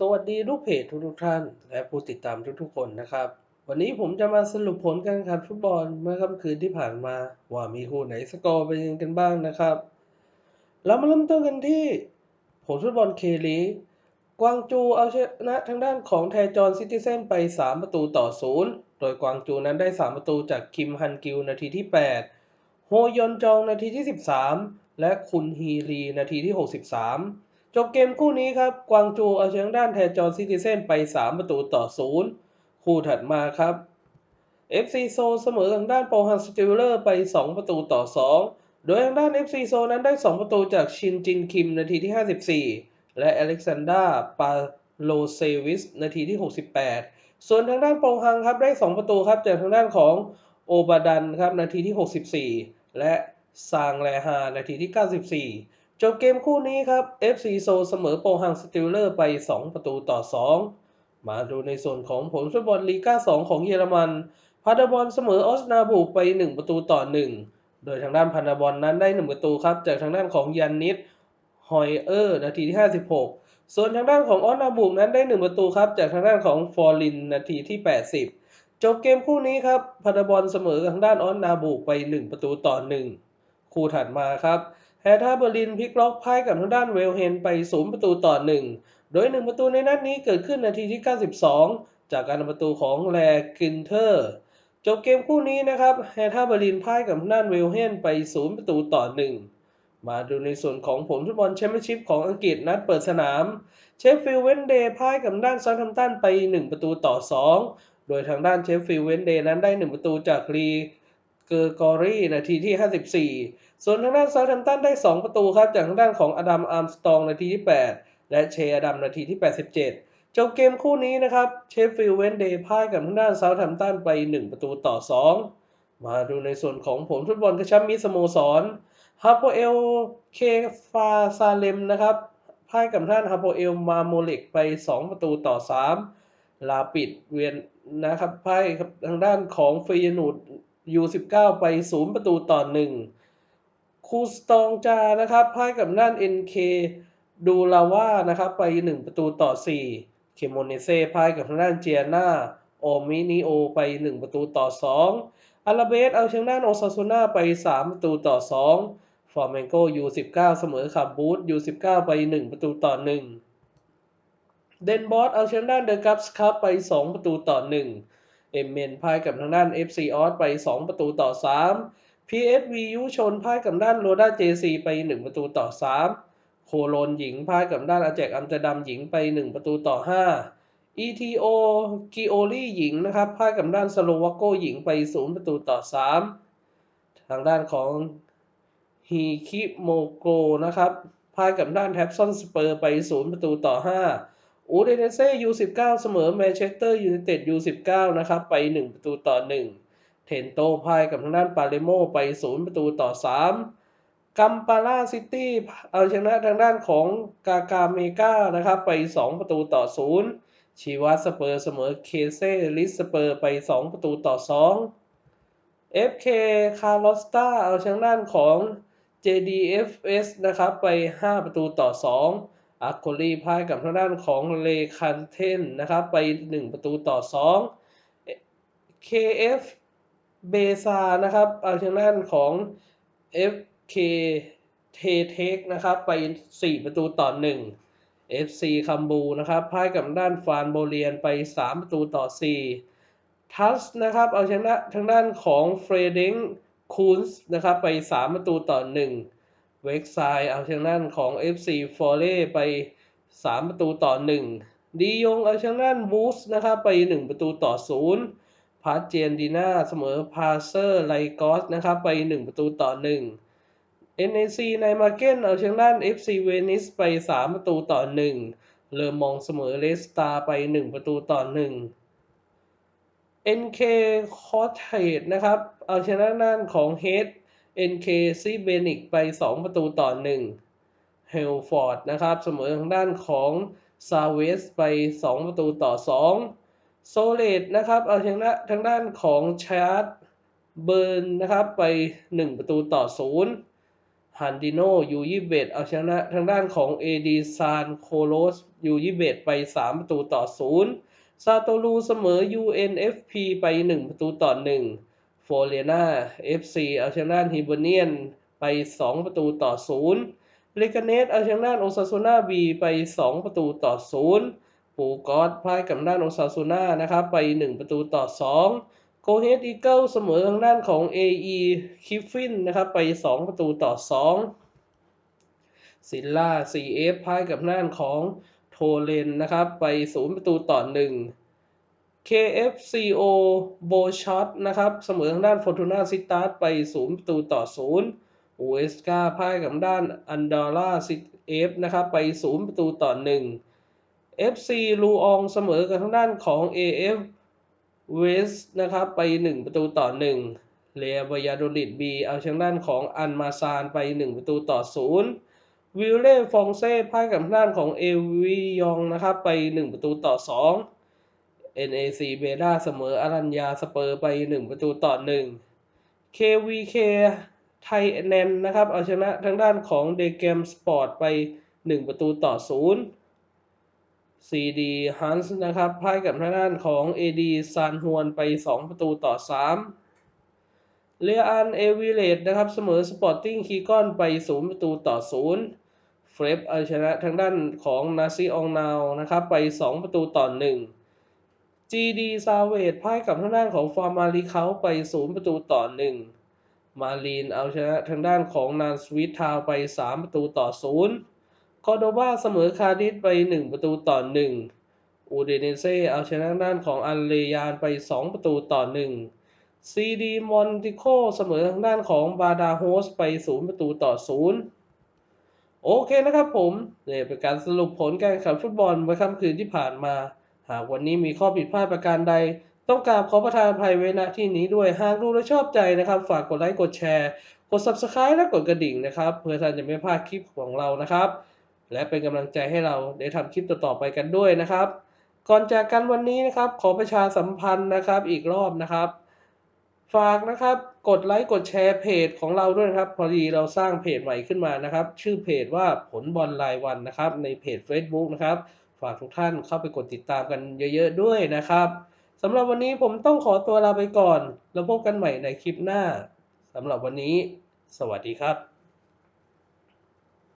สวัสดีลูกเพจทุกๆท่าน และผู้ติดตามทุกๆคนนะครับ วันนี้ผมจะมาสรุปผลการแข่งขันฟุตบอลเมื่อค่ำคืนที่ผ่านมา ว่ามีคู่ไหนสกอร์เป็นยังกันบ้างนะครับ เรามาเริ่มต้นกันที่ ผลฟุตบอลเคลีกวางจูเอาชนะทางด้านของแทจอนซิตี้เซนไป 3 ประตูต่อ0โดยกวางจูนั้นได้ 3 ประตูจากคิมฮันกิลนาทีที่ 8 โฮยอนจองนาทีที่ 13 และคุนฮีรีนาทีที่ 63 จบเกมคู่นี้ครับ กวางจูเอาชนะด้านแทจอนซิตี้เซนไป 3 ประตูต่อ 0 คู่ถัดมาครับ FC โซเสมอทางด้านโปฮังสติลเลอร์ไป 2 ประตูต่อ 2 โดยทางด้าน FC โซนั้นได้ 2 ประตูจากชินจินคิมนาทีที่ 54 และอเล็กซานดราปาโลเซวิสนาทีที่ 68 ส่วนทางด้านโปฮังครับได้ 2 ประตูครับจากทางด้านของโอบาดันครับนาทีที่ 64 และซางแลฮานาทีที่ 94 จบเกมคู่นี้ครับ FC โซเสมอโปฮังสติลเลอร์ไป 2 ประตูต่อ 2 มาดูในส่วนของผลฟุตบอลลีก้า2 ของเยอรมันพาดาบอลเสมอออสนาบูไป 1 ประตูต่อ 1 โดยทางด้านพาดาบอลนั้นได้ 1 ประตูครับ จากทางด้านของยันนิดฮอยเออร์นาทีที่ 56 ส่วนทางด้านของออสนาบูนั้นได้ 1 ประตูครับ จากทางด้านของฟอร์ลินนาทีที่ 80 จบเกมคู่นี้ครับพาดาบอลเสมอทางด้านออสนาบูไป 1 ประตูต่อ 1 คู่ถัดมาครับ แฮท่าเบอร์ลินพลิกล็อกพ่ายกับทางด้านเวลเฮนไป 0 ประตูต่อ 1 โดย 1 ประตูในนัดนี้เกิดขึ้นนาทีที่ 92 จากการทำประตูของแลกินเทอร์ จบเกมคู่นี้นะครับแฮท่าเบอร์ลินพ่ายกับทางด้านเวลเฮนไป 0 ประตูต่อ 1 มาดูในส่วนของผลฟุตบอลแชมเปี้ยนชิพของอังกฤษนัดเปิดสนาม เชฟฟิลด์เวนเดย์พ่ายกับด้านซาท์แฮมตันไป 1 ประตูต่อ 2 โดยทางด้านเชฟฟิลด์เวนเดย์นั้นได้ 1 ประตูจากรี เกอร์กอรี่นาทีที่ 54 ส่วนทางด้านซาท์แฮมป์ตันได้ 2 ประตูครับ จากทางด้านของอดัมอาร์มสตองนาทีที่ 8 และเชอดัมนาทีที่ 87 จบเกมคู่นี้นะครับเชฟฟิลด์เวนเดย์พ่ายกับทางด้านเซาท์แฮมป์ตันไป 1 ประตูต่อ 2 มาดูในส่วนของผลฟุตบอลกระชับมิตรสโมสรฮาโปเอลเคฟาซาเลมนะครับพ่ายกับท่านฮาโปเอลมาโมเล็กไป 2 ประตูต่อ 3 ลาปิดเวียนนะครับพ่ายทางด้านของฟรีนูด ยู19 ไป 0 ประตูต่อ1คูสตองจานะครับพ่ายกับด้าน NK ดูลาว่านะครับไป 1 ประตูต่อ 4 เคโมเนเซ่พ่ายกับทางด้านเจียนาโอมินิโอไป 1 ประตูต่อ 2อาราเบสเอาชนะด้านโอซาซูน่าไป 3 ประตูต่อ 2 ฟอร์เมนโกยู19 เสมอขับบูธยู19 ไป 1 ประตูต่อ 1 เดนบอสเอาชนะด้านเดอะกัปส์คัพไป 2 ประตูต่อ 1 เอมเมนพ่ายกับทางด้าน FC ออสไป 2 ประตูต่อ 3 PSV ยุชนพ่ายกับด้านโรด้าเจซีไป 1 ประตูต่อ 3 โคโลนหญิงพ่ายกับด้านอาแจกอัมเตอร์ดัมหญิงไป 1 ประตูต่อ 5 ETO กิโอลี่หญิงนะครับพ่ายกับด้านสโลวาโกหญิงไป 0 ประตูต่อ 3 ทางด้านของฮีคิโมโกนะครับพ่ายกับด้านแท็บซอนสเปอร์ไป 0 ประตูต่อ 5 อูเดเนเซ่ยู19เก้าเสมอแมนเชสเตอร์ยูไนเต็ดยู19นะครับ ไป1ประตูต่อ1เทนโตพายกับทางด้านปาเลโมไป0ประตูต่อ3กัมปาลาซิตี้เอาชนะทางด้านของกากาเมกานะครับ ไป 2 ประตูต่อ 0 ชีวัสเปอร์เสมอเคเซลิสสเปอร์ไป 2 ประตูต่อ 2 FK คาร์ลอสตาเอาชนะด้านของ JDFS นะครับ ไป 5 ประตูต่อ 2 อาร์โคลีพ่ายกับทางด้านของเลคันเทนนะครับไป 1 ประตูต่อ 2 KF เบซานะครับเอาชนะด้านของ FK เทเทคนะครับไป 4 ประตูต่อ 1 FC คัมบูนะครับพ่ายกับด้านฟานโบเลียนไป 3 ประตูต่อ 4 ทัสนะครับเอาชนะทางด้านของเฟรเดงคูนส์นะครับไป 3 ประตูต่อ 1 เวกไซเอาชนะด้านของ FC ฟอร์เล่ไป 3 ประตูต่อ 1 ดียงเอาชนะด้านบูสนะครับไป 1 ประตูต่อ 0 พาเจนดีนาเสมอพาเซอร์ไลกอสนะครับไป 1 ประตูต่อ 1 NAC ในมาเก้นเอาชนะด้าน FC เวนิสไป 3 ประตูต่อ 1เลอมองเสมอเลสตาไป 1 ประตูต่อ 1 NK คอร์เทดนะครับ เอาชนะด้านของเฮด NK ซีเบนิกไป 2 ประตูต่อ1เฮลฟอร์ดนะครับเสมอทางด้านของซาเวสไป 2 ประตูต่อ 2 โซเลตนะครับเอาชนทางด้านของชาร์ดเบิร์นนะครับไป 1 ประตูต่อ 0ฮันดิโนยูยี่เบตเอาชนะทางด้านของเอดีซานโคโลสยูยี่เบตไป 3 ประตูต่อ 0ซาโตลูเสมอ UNFP ไป 1 ประตูต่อ 1 โฟเรนา FC เอาชนะฮิบเนียนไป 2 ประตูต่อ0เลกาเนสเอาชนะโอซาซูนาบีไป 2 ประตูต่อ0ปูกอสพ่ายกับด้านโอซาซูนานะครับไป 1 ประตูต่อ 2 โกเฮดอีเกิลเสมอทางด้านของ AE คิฟฟินนะครับไป 2 ประตูต่อ 2 ซิลล่า CF พ่ายกับด้านของโทเลนนะครับไป 0 ประตูต่อ 1 KFCO โบช็อตนะครับ เสมอทางด้านฟอร์ตูนาซิตัสไป0ประตูต่อ0อูเอสกาพ่ายกับด้านอันดอร่าซิเอฟนะครับไป 0 ประตูต่อ 1 FC ลูอองเสมอกับทางด้านของ AF เวสนะครับไป 1 ประตูต่อ 1 เรียบยาโดลิดบีเอาชนะด้านของอันมาซานไป 1 ประตูต่อ 0 วิลเล่ฟองเซ่พ่ายกับทางด้านของเอวิยองนะครับไป 1 ประตูต่อ 2 NAC เบด้าเสมออารัญญาสเปอร์ไป 1 ประตูต่อ 1 KVK ไทยแนนนะครับ เอาชนะทางด้านของเดเกมสปอร์ตไป 1 ประตูต่อ 0 CD Hans นะครับพ่ายกับทางด้านของ AD ซานฮวนไป 2 ประตูต่อ 3 เรียอันเอวิเลตนะครับ เสมอสปอร์ติ้งคีกอนไป 0 ประตูต่อ 0เฟรบเอาชนะทางด้านของนาซีองนาวนะครับไป 2 ประตูต่อ 1 GD ซาเวดพ่ายกับทางด้านของฟอร์มาลีเขาไป 0 ประตูต่อ 1 มาลีนเอาชนะทางด้านของนานสวิตทาวไป 3 ประตูต่อ 0 คอโดบาเสมอคาดิสไป 1 ประตูต่อ 1 อูเดเนเซ่เอาชนะทางด้านของอันเลยานไป 2 ประตูต่อ 1 ซีดีมอนติโคเสมอทางด้านของบาดาโฮสไป 0 ประตูต่อ 0โอเคนะครับผมเนี่ยเป็นการสรุปผลการแข่งขันฟุตบอลเมื่อค่ำคืนที่ผ่านมา หากวันนี้มีข้อผิดพลาดประการใด ต้องกาบขอประทานภัยไว้ณที่นี้ด้วย หากดูและชอบใจนะครับ ฝากกดไลค์กดแชร์กด Subscribe และกดกระดิ่งนะครับ เพื่อท่านจะไม่พลาดคลิปของเรานะครับ และเป็นกำลังใจให้เราได้ทำคลิปต่อๆไปกันด้วยนะครับ ก่อนจากกันวันนี้นะครับ ขอประชาสัมพันธ์นะครับอีกรอบนะครับ ฝากนะครับกดไลค์กดแชร์เพจของเราด้วยนะครับ พอดีเราสร้างเพจใหม่ขึ้นมานะครับ ชื่อเพจว่าผลบอลรายวันนะครับ ในเพจ Facebook นะครับ ฝากทุกท่านเข้าไปกดติดตามกันเยอะๆด้วยนะครับสำหรับวันนี้ผมต้องขอตัวลาไปก่อน แล้วพบกันใหม่ในคลิปหน้าสำหรับวันนี้ สวัสดีครับ